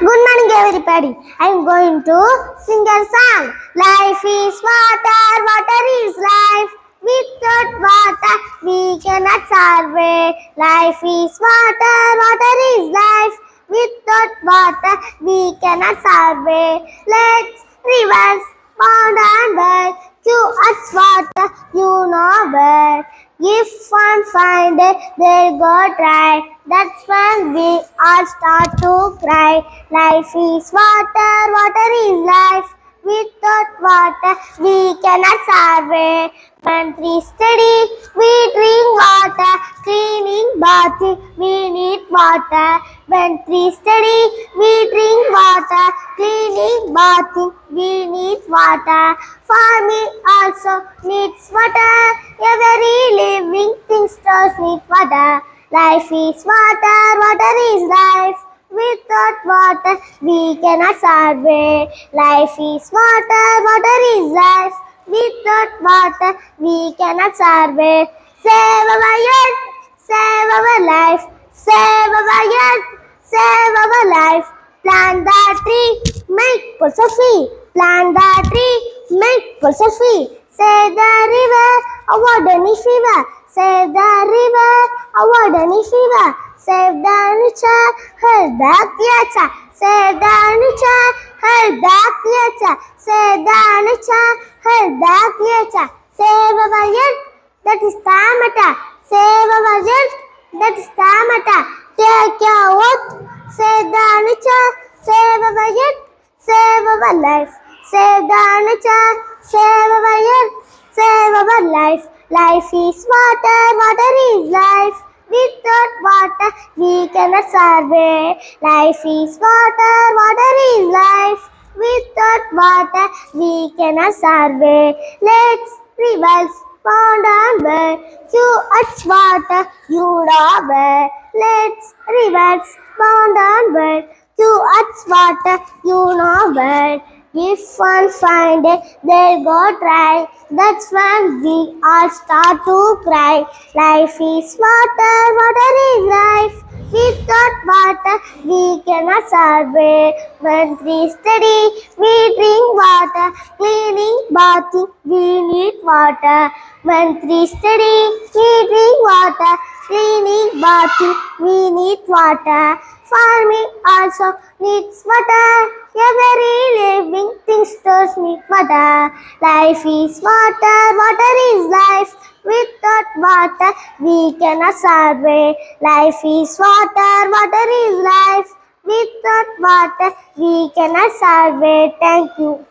Good morning, everybody. I'm going to sing a song. Life is water, water is life. Without water, we cannot survive. Life is water, water is life. Without water, we cannot survive. Let's rivers, pond and well. To us water, you know where. If one find it, they'll go try. That's when we all start to cry. Life is water, water is life. Without water, we cannot survive. When trees steady, we drink water. We need water. When trees steady, we drink water. Cleaning, bathing, we need water. Farming also needs water. Every living thing does need water. Life is water, water is life. Without water, we cannot survive. Life is water, water is life. Without water, we cannot survive. Save our earth, our life. Save our earth, save our life. Plant the tree, make philosophy. Plant the tree, make philosophy. Save the river, avoid any fever. Save the river, avoid any fever. Save the nature, help the creature. Save the nature, help the creature. Save the nature, help the creature. Save our earth, that is the matter. Save our earth, that matter. Take your oath, save the nature, save our earth, save our life. Save the nature, save our earth, save our life. Life is water, water is life. Without water, we cannot survive. Life is water, water is life. Without water, we cannot survive. Let's rivers, pond and well. To us water, you know where. Let's rivers, pond and well. To us water, you know where. If one find it, they'll go try. That's when we all start to cry. Life is water, water is life. Without water, we cannot survive. When trees steady, we drink water. Cleaning, bathing, we need water. When trees steady, we drink water. Cleaning, bathing, we need water. Farming also needs water. Every living thing does need water. Life is water, water is life. Without water, we cannot survive. Life is water, water is life. Without water, we cannot survive. Thank you.